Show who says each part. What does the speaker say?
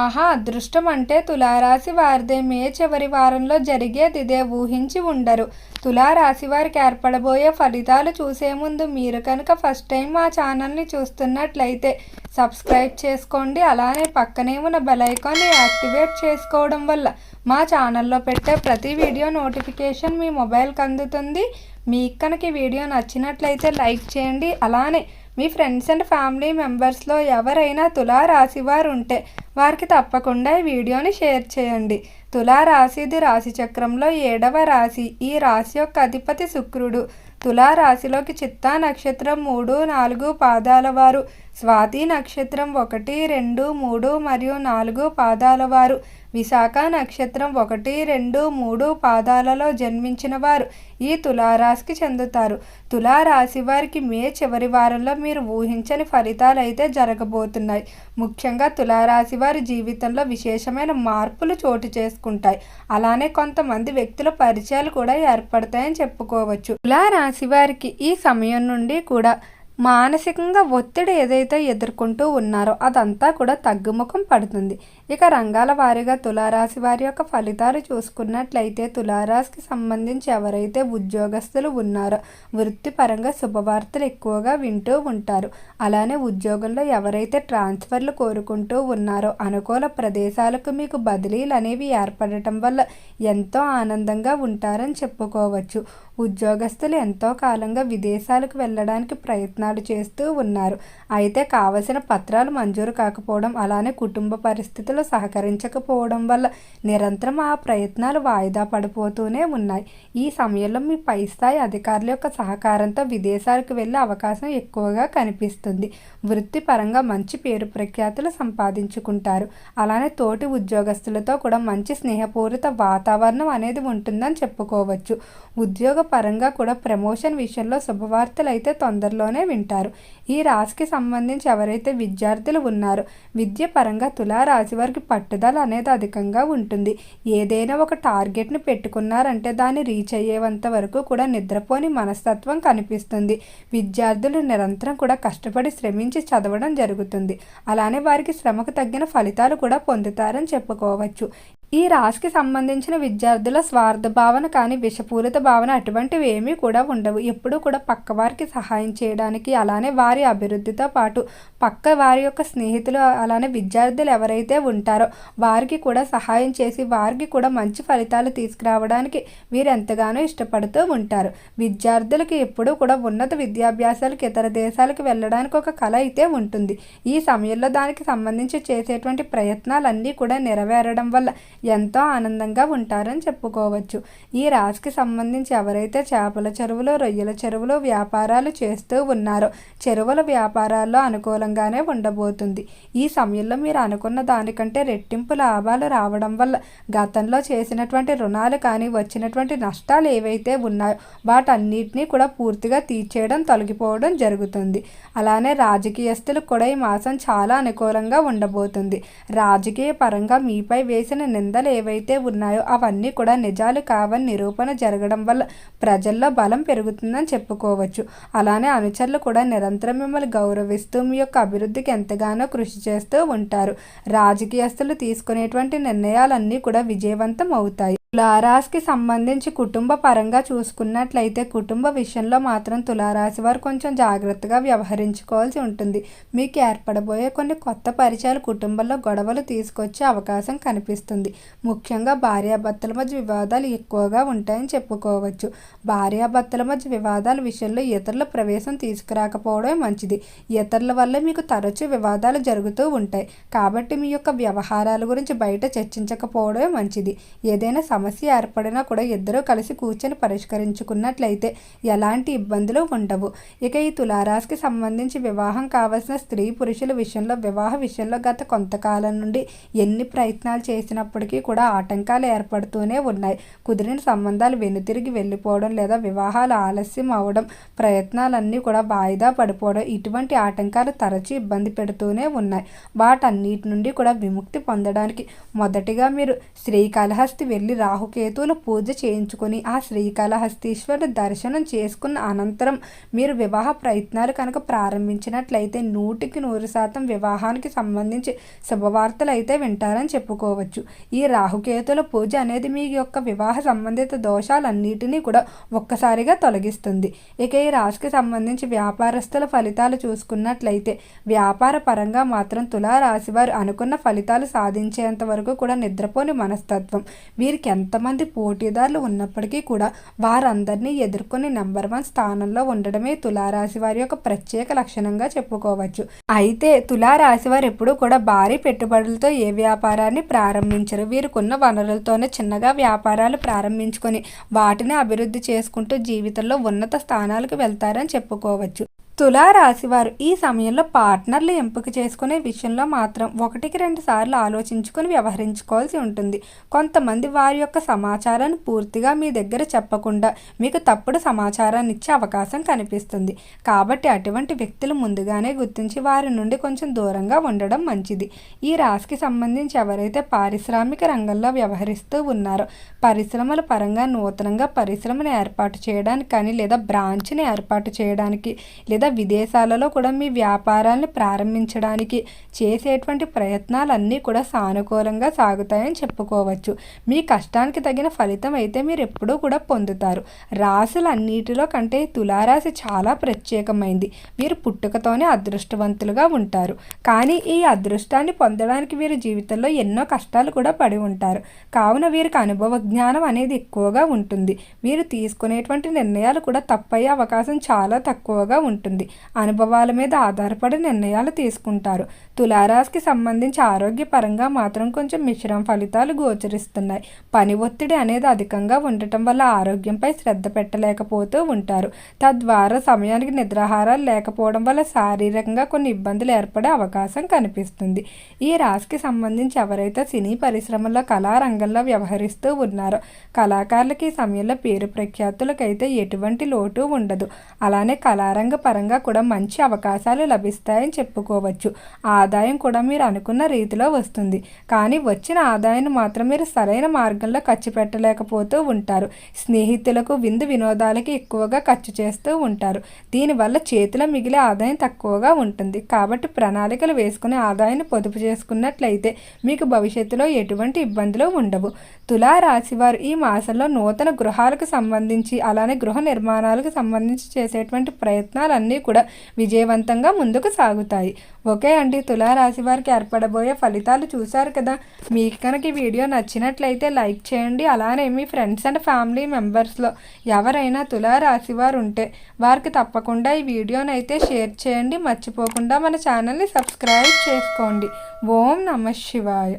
Speaker 1: ఆహా అదృష్టం అంటే తులారాశి వారిదే. మే చివరి వారంలో జరిగేది ఇదే ఊహించి ఉండరు. తులారాశి వారికి ఏర్పడబోయే ఫలితాలు చూసే ముందు మీరు కనుక ఫస్ట్ టైం మా ఛానల్ని చూస్తున్నట్లయితే సబ్స్క్రైబ్ చేసుకోండి. అలానే పక్కనే ఉన్న బెల్ ఐకాన్ని యాక్టివేట్ చేసుకోవడం వల్ల మా ఛానల్లో పెట్టే ప్రతి వీడియో నోటిఫికేషన్ మీ మొబైల్కి అందుతుంది. మీకు కనుక ఈ వీడియో నచ్చినట్లయితే లైక్ చేయండి. అలానే మీ ఫ్రెండ్స్ అండ్ ఫ్యామిలీ మెంబర్స్లో ఎవరైనా తులా రాశి వారు ఉంటే వారికి తప్పకుండా ఈ వీడియోని షేర్ చేయండి. తులా రాశిది రాశి చక్రంలో ఏడవ రాశి. ఈ రాశి యొక్క అధిపతి శుక్రుడు. తులా రాశిలోకి చిత్తా నక్షత్రం మూడు నాలుగు పాదాల వారు. స్వాతి నక్షత్రం ఒకటి రెండు మూడు మరియు నాలుగు పాదాల వారు. విశాఖ నక్షత్రం ఒకటి రెండు మూడు పాదాలలో జన్మించిన వారు. ఈ తులారాశికి చెందుతారు. తులారాశి వారికి మే చివరి వారంలో మీరు ఊహించని ఫలితాలు అయితే జరగబోతున్నాయి. ముఖ్యంగా తులారాశి వారి జీవితంలో విశేషమైన మార్పులు చోటు చేసుకుంటాయి. అలానే కొంతమంది వ్యక్తుల పరిచయాలు కూడా ఏర్పడతాయని చెప్పుకోవచ్చు. తులారాశి వారికి ఈ సమయం నుండి కూడా మానసికంగా ఒత్తిడి ఏదైతే ఎదుర్కొంటూ ఉన్నారో అదంతా కూడా తగ్గుముఖం పడుతుంది. ఇక రంగాల వారీగా తులారాశి వారి యొక్క ఫలితాలు చూసుకున్నట్లయితే తులారాశికి సంబంధించి ఎవరైతే ఉద్యోగస్తులు ఉన్నారో వృత్తిపరంగా శుభవార్తలు ఎక్కువగా వింటూ ఉంటారు. అలానే ఉద్యోగంలో ఎవరైతే ట్రాన్స్ఫర్లు కోరుకుంటూ ఉన్నారో అనుకూల ప్రదేశాలకు మీకు బదిలీలు అనేవి ఏర్పడటం వల్ల ఎంతో ఆనందంగా ఉంటారని చెప్పుకోవచ్చు. ఉద్యోగస్తులు ఎంతో కాలంగా విదేశాలకు వెళ్ళడానికి ప్రయత్నాలు చేస్తూ ఉన్నారు. అయితే కావలసిన పత్రాలు మంజూరు కాకపోవడం అలానే కుటుంబ పరిస్థితులు సహకరించకపోవడం వల్ల నిరంతరం ఆ ప్రయత్నాలు వాయిదా పడిపోతూనే ఉన్నాయి. ఈ సమయంలో మీ పై స్థాయి అధికారుల యొక్క సహకారంతో విదేశాలకు వెళ్ళే అవకాశం ఎక్కువగా కనిపిస్తుంది. వృత్తిపరంగా మంచి పేరు ప్రఖ్యాతులు సంపాదించుకుంటారు. అలానే తోటి ఉద్యోగస్తులతో కూడా మంచి స్నేహపూరిత వాతావరణం అనేది ఉంటుందని చెప్పుకోవచ్చు. ఉద్యోగ పరంగా కూడా ప్రమోషన్ విషయంలో శుభవార్తలు అయితే తొందరలోనే వింటారు. ఈ రాశికి సంబంధించి ఎవరైతే విద్యార్థులు ఉన్నారో విద్య పరంగా తులారాశి వారికి పట్టుదల అనేది అధికంగా ఉంటుంది. ఏదైనా ఒక టార్గెట్ని పెట్టుకున్నారంటే దాన్ని రీచ్ అయ్యేంత వరకు కూడా నిద్రపోని మనస్తత్వం కనిపిస్తుంది. విద్యార్థులు నిరంతరం కూడా కష్టపడి శ్రమించి చదవడం జరుగుతుంది. అలానే వారికి శ్రమకు తగ్గిన ఫలితాలు కూడా పొందుతారని చెప్పుకోవచ్చు. ఈ రాశికి సంబంధించిన విద్యార్థుల స్వార్థ భావన కానీ విషపూరిత భావన అటువంటివి ఏమీ కూడా ఉండవు. ఎప్పుడూ కూడా పక్క వారికి సహాయం చేయడానికి అలానే వారి అభివృద్ధితో పాటు పక్క వారి యొక్క స్నేహితులు అలానే విద్యార్థులు ఎవరైతే ఉంటారో వారికి కూడా సహాయం చేసి వారికి కూడా మంచి ఫలితాలు తీసుకురావడానికి వీరు ఎంతగానో ఇష్టపడుతూ ఉంటారు. విద్యార్థులకి ఎప్పుడూ కూడా ఉన్నత విద్యాభ్యాసాలకు ఇతర దేశాలకు వెళ్ళడానికి ఒక కళ అయితే ఉంటుంది. ఈ సమయంలో దానికి సంబంధించి చేసేటువంటి ప్రయత్నాలన్నీ కూడా నెరవేరడం వల్ల ఎంతో ఆనందంగా ఉంటారని చెప్పుకోవచ్చు. ఈ రాశికి సంబంధించి ఎవరైతే చేపల చెరువులు రొయ్యల చెరువులు వ్యాపారాలు చేస్తూ ఉన్నారో చెరువుల వ్యాపారాల్లో అనుకూలంగానే ఉండబోతుంది. ఈ సమయంలో మీరు అనుకున్న దానికంటే రెట్టింపు లాభాలు రావడం వల్ల గతంలో చేసినటువంటి రుణాలు కానీ వచ్చినటువంటి నష్టాలు ఏవైతే ఉన్నాయో వాటన్నిటినీ కూడా పూర్తిగా తీర్చేయడం తొలగిపోవడం జరుగుతుంది. అలానే రాజకీయస్తులకు కూడా ఈ మాసం చాలా అనుకూలంగా ఉండబోతుంది. రాజకీయ పరంగా మీపై వేసిన నిందలు ఏవైతే ఉన్నాయో అవన్నీ కూడా నిజాలు కావని నిరూపణ జరగడం వల్ల ప్రజల్లో బలం పెరుగుతుందని చెప్పుకోవచ్చు. అలానే అనుచరులు కూడా నిరంతరం మిమ్మల్ని గౌరవిస్తూ మీ యొక్క అభివృద్ధికి ఎంతగానో కృషి చేస్తూ ఉంటారు. రాజకీయస్తులు తీసుకునేటువంటి నిర్ణయాలన్నీ కూడా విజయవంతం అవుతాయి. తులారాశికి సంబంధించి కుటుంబ పరంగా చూసుకున్నట్లయితే కుటుంబ విషయంలో మాత్రం తులారాశి వారు కొంచెం జాగ్రత్తగా వ్యవహరించుకోవాల్సి ఉంటుంది. మీకు ఏర్పడబోయే కొన్ని కొత్త పరిచయాలు కుటుంబంలో గొడవలు తీసుకొచ్చే అవకాశం కనిపిస్తుంది. ముఖ్యంగా భార్యాభర్తల మధ్య వివాదాలు ఎక్కువగా ఉంటాయని చెప్పుకోవచ్చు. భార్యాభర్తల మధ్య వివాదాల విషయంలో ఇతరుల ప్రవేశం తీసుకురాకపోవడమే మంచిది. ఇతరుల వల్ల మీకు తరచూ వివాదాలు జరుగుతూ ఉంటాయి. కాబట్టి మీ యొక్క వ్యవహారాల గురించి బయట చర్చించకపోవడమే మంచిది. ఏదైనా సమస్య ఏర్పడినా కూడా ఇద్దరూ కలిసి కూర్చొని పరిష్కరించుకున్నట్లయితే ఎలాంటి ఇబ్బందులు ఉండవు. ఇక ఈ తులారాశికి సంబంధించి వివాహం కావాల్సిన స్త్రీ పురుషుల విషయంలో వివాహ విషయంలో గత కొంతకాలం నుండి ఎన్ని ప్రయత్నాలు చేసినప్పటికీ కూడా ఆటంకాలు ఏర్పడుతూనే ఉన్నాయి. కుదిరిన సంబంధాలు వెనుతిరిగి వెళ్ళిపోవడం లేదా వివాహాలు ఆలస్యం అవడం ప్రయత్నాలన్నీ కూడా వాయిదా పడిపోవడం ఇటువంటి ఆటంకాలు తరచూ ఇబ్బంది పెడుతూనే ఉన్నాయి. వాటన్నిటి నుండి కూడా విముక్తి పొందడానికి మొదటిగా మీరు శ్రీకాళహస్తి వెళ్ళి రాహుకేతువుల పూజ చేయించుకొని ఆ శ్రీకాళహస్తీశ్వరుడు దర్శనం చేసుకున్న అనంతరం మీరు వివాహ ప్రయత్నాలు కనుక ప్రారంభించినట్లయితే నూటికి నూరు శాతం వివాహానికి సంబంధించి శుభవార్తలు అయితే వింటారని చెప్పుకోవచ్చు. ఈ రాహుకేతుల పూజ అనేది మీ యొక్క వివాహ సంబంధిత దోషాలన్నిటినీ కూడా ఒక్కసారిగా తొలగిస్తుంది. ఇక ఈ రాశికి సంబంధించి వ్యాపారస్తుల ఫలితాలు చూసుకున్నట్లయితే వ్యాపార పరంగా మాత్రం తులారాశి వారు అనుకున్న ఫలితాలు సాధించేంత వరకు కూడా నిద్రపోని మనస్తత్వం. వీరికి ఎంతమంది పోటీదారులు ఉన్నప్పటికీ కూడా వారందరినీ ఎదుర్కొని నెంబర్ వన్ స్థానంలో ఉండడమే తులారాశి వారి యొక్క ప్రత్యేక లక్షణంగా చెప్పుకోవచ్చు. అయితే తులారాశి వారు ఎప్పుడూ కూడా భారీ పెట్టుబడులతో ఏ వ్యాపారాన్ని ప్రారంభించరు. వీరికున్న వనరులతోనే చిన్నగా వ్యాపారాలు ప్రారంభించుకొని వాటిని అభివృద్ధి చేసుకుంటూ జీవితంలో ఉన్నత స్థానాలకు వెళ్తారని చెప్పుకోవచ్చు. తులారాశివారు ఈ సమయంలో పార్ట్నర్లు ఎంపిక చేసుకునే విషయంలో మాత్రం ఒకటికి రెండు సార్లు ఆలోచించుకొని వ్యవహరించుకోవాల్సి ఉంటుంది. కొంతమంది వారి యొక్క సమాచారాన్ని పూర్తిగా మీ దగ్గర చెప్పకుండా మీకు తప్పుడు సమాచారాన్ని ఇచ్చే అవకాశం కనిపిస్తుంది. కాబట్టి అటువంటి వ్యక్తులు ముందుగానే గుర్తించి వారి నుండి కొంచెం దూరంగా ఉండడం మంచిది. ఈ రాశికి సంబంధించి ఎవరైతే పారిశ్రామిక రంగంలో వ్యవహరిస్తూ ఉన్నారో పరిశ్రమల పరంగా నూతనంగా పరిశ్రమను ఏర్పాటు చేయడానికి కానీ లేదా బ్రాంచ్ని ఏర్పాటు చేయడానికి లేదా విదేశాలలో కూడా మీ వ్యాపారాన్ని ప్రారంభించడానికి చేసేటువంటి ప్రయత్నాలన్నీ కూడా సానుకూలంగా సాగుతాయని చెప్పుకోవచ్చు. మీ కష్టానికి తగిన ఫలితం అయితే మీరు ఎప్పుడూ కూడా పొందుతారు. రాశులన్నిటిలో కంటే తులారాశి చాలా ప్రత్యేకమైంది. మీరు పుట్టుకతోనే అదృష్టవంతులుగా ఉంటారు. కానీ ఈ అదృష్టాన్ని పొందడానికి వీరు జీవితంలో ఎన్నో కష్టాలు కూడా పడి ఉంటారు. కావున వీరికి అనుభవ జ్ఞానం అనేది ఎక్కువగా ఉంటుంది. వీరు తీసుకునేటువంటి నిర్ణయాలు కూడా తప్పయ్యే అవకాశం చాలా తక్కువగా ఉంటుంది. అనుభవాల మీద ఆధారపడి నిర్ణయాలు తీసుకుంటారు. తులారాశికి సంబంధించి ఆరోగ్యపరంగా మాత్రం కొంచెం మిశ్రమ ఫలితాలు గోచరిస్తున్నాయి. పని ఒత్తిడి అనేది అధికంగా ఉండటం వల్ల ఆరోగ్యంపై శ్రద్ధ పెట్టలేకపోతూ ఉంటారు. తద్వారా సమయానికి నిద్రాహారాలు లేకపోవడం వల్ల శారీరకంగా కొన్ని ఇబ్బందులు ఏర్పడే అవకాశం కనిపిస్తుంది. ఈ రాశికి సంబంధించి ఎవరైతే సినీ పరిశ్రమలో కళారంగంలో వ్యవహరిస్తూ ఉన్నారో కళాకారులకి ఈ సమయంలో పేరు ప్రఖ్యాతులకైతే ఎటువంటి లోటు ఉండదు. అలానే కళారంగ పరంగా కూడా మంచి అవకాశాలు లభిస్తాయని చెప్పుకోవచ్చు. ఆ ఆదాయం కూడా మీరు అనుకున్న రీతిలో వస్తుంది. కానీ వచ్చిన ఆదాయాన్ని మాత్రం మీరు సరైన మార్గంలో ఖర్చు పెట్టలేకపోతూ ఉంటారు. స్నేహితులకు విందు వినోదాలకి ఎక్కువగా ఖర్చు చేస్తూ ఉంటారు. దీనివల్ల చేతిలో మిగిలే ఆదాయం తక్కువగా ఉంటుంది. కాబట్టి ప్రణాళికలు వేసుకుని ఆదాయాన్ని పొదుపు చేసుకున్నట్లయితే మీకు భవిష్యత్తులో ఎటువంటి ఇబ్బందులు ఉండవు. తులా రాశివారు ఈ మాసంలో నూతన గృహాలకు సంబంధించి అలానే గృహ నిర్మాణాలకు సంబంధించి చేసేటువంటి ప్రయత్నాలన్నీ కూడా విజయవంతంగా ముందుకు సాగుతాయి. ఓకే అండి తులారాశి వారికి ఏర్పడబోయే ఫలితాలు చూశారు కదా. మీకు కనుక ఈ వీడియో నచ్చినట్లయితే లైక్ చేయండి. అలానే మీ ఫ్రెండ్స్ అండ్ ఫ్యామిలీ మెంబర్స్లో ఎవరైనా తులారాశి వారు ఉంటే వారికి తప్పకుండా ఈ వీడియోని అయితే షేర్ చేయండి. మర్చిపోకుండా మన ఛానల్ని సబ్స్క్రైబ్ చేసుకోండి. ఓం నమ శివాయ.